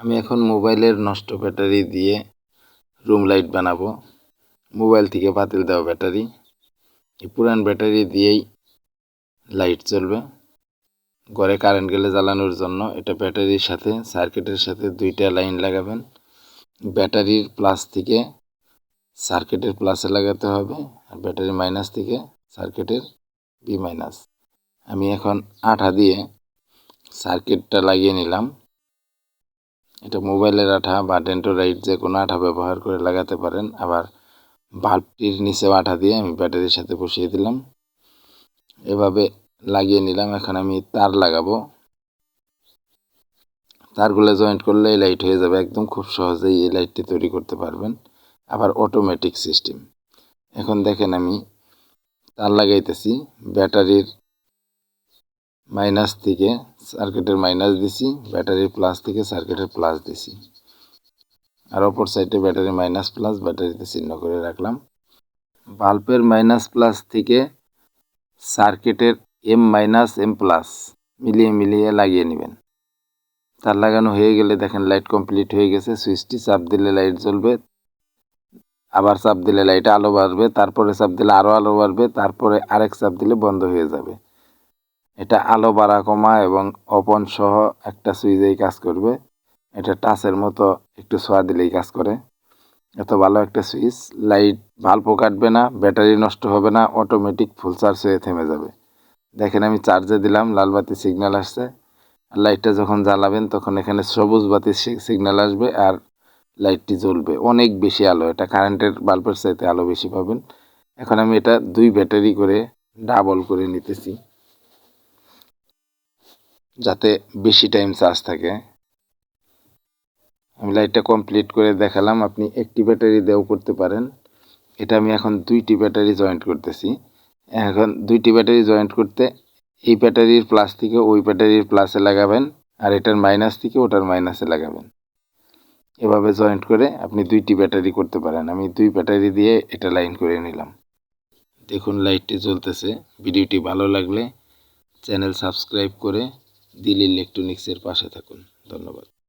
আমি এখন মোবাইলের নষ্ট ব্যাটারি দিয়ে রুম লাইট বানাবো। মোবাইল থেকে বাতিল দেওয়া ব্যাটারি। এই পুরান ব্যাটারি দিয়েই লাইট চলবে ঘরে কারেন্ট গেলে জ্বালানোর জন্য এটা ব্যাটারির সাথে সার্কিটের সাথে দুইটা লাইন লাগাবেন। ব্যাটারির প্লাস থেকে সার্কিটের প্লাসে লাগাতে হবে আর ব্যাটারি মাইনাস থেকে সার্কিটের বি মাইনাস আমি এখন আঠা দিয়ে সার্কিটটা লাগিয়ে নিলাম। এটা মোবাইলের আঠা বা ডেন্টোরাইট যে কোনো আঠা ব্যবহার করে লাগাতে পারেন। আবার বাল্বটির নিচেও আঠা দিয়ে আমি ব্যাটারির সাথে বসিয়ে দিলাম। এভাবে লাগিয়ে নিলাম। এখন আমি তার লাগাবো। তারগুলো জয়েন্ট করলে এই লাইট হয়ে যাবে। একদম খুব সহজেই এই লাইটটি তৈরি করতে পারবেন। আবার অটোমেটিক সিস্টেম। এখন দেখেন আমি তার লাগাইতেছি। ব্যাটারির মাইনাস থেকে সার্কিটের মাইনাস দিছি ব্যাটারির প্লাস থেকে সার্কিটের প্লাস দিছি। আর অপর সাইডে ব্যাটারি মাইনাস প্লাস ব্যাটারিতে চিহ্ন করে রাখলাম। বাল্বের মাইনাস প্লাস থেকে সার্কিটের এম মাইনাস এম প্লাস মিলিয়ে মিলিয়ে লাগিয়ে নেবেন। তার লাগানো হয়ে গেলে দেখেন লাইট কমপ্লিট হয়ে গেছে সুইচটি চাপ দিলে লাইট জ্বলবে, আবার চাপ দিলে লাইটে আলো বাড়বে, তারপরে চাপ দিলে আরও আলো বাড়বে, তারপরে আরেক চাপ দিলে বন্ধ হয়ে যাবে। এটা আলো বাড়া কমা এবং অপন সহ একটা সুইচেই কাজ করবে। এটা টাচের মতো একটু ছোঁয়া দিলেই কাজ করে। এত ভালো একটা সুইচ, লাইট ভাল্পও কাটবে না, ব্যাটারি নষ্ট হবে না অটোমেটিক ফুল চার্জ হয়ে থেমে যাবে। দেখেন আমি চার্জে দিলাম, লাল বাতি সিগন্যাল আসছে। লাইটটা যখন জ্বালাবেন তখন এখানে সবুজ বাতির সিগন্যাল আসবে আর লাইটটি জ্বলবে। অনেক বেশি আলো, এটা কারেন্টের বাল্বের চাইতে আলো বেশি পাবেন। এখন আমি এটা দুই ব্যাটারি করে ডাবল করে নিতেছি। যাতে বেশি টাইম চার্জ থাকে। আমি লাইটটা কমপ্লিট করে দেখালাম, আপনি একটি ব্যাটারি দিয়েও করতে পারেন। এটা আমি এখন দুইটি ব্যাটারি জয়েন্ট করতেছি। এখন দুইটি ব্যাটারি জয়েন্ট করতে এই ব্যাটারির প্লাস থেকে ওই ব্যাটারির প্লাসে লাগাবেন, আর এটার মাইনাস থেকে ওটার মাইনাসে লাগাবেন। এভাবে জয়েন্ট করে আপনি দুইটি ব্যাটারি করতে পারেন। আমি দুই ব্যাটারি দিয়ে এটা লাইন করে নিলাম। দেখুন লাইটটি জ্বলতেছে। ভিডিওটি ভালো লাগলে চ্যানেল সাবস্ক্রাইব করে দিল ইলেকট্রনিক্সের পাশে থাকুন। ধন্যবাদ।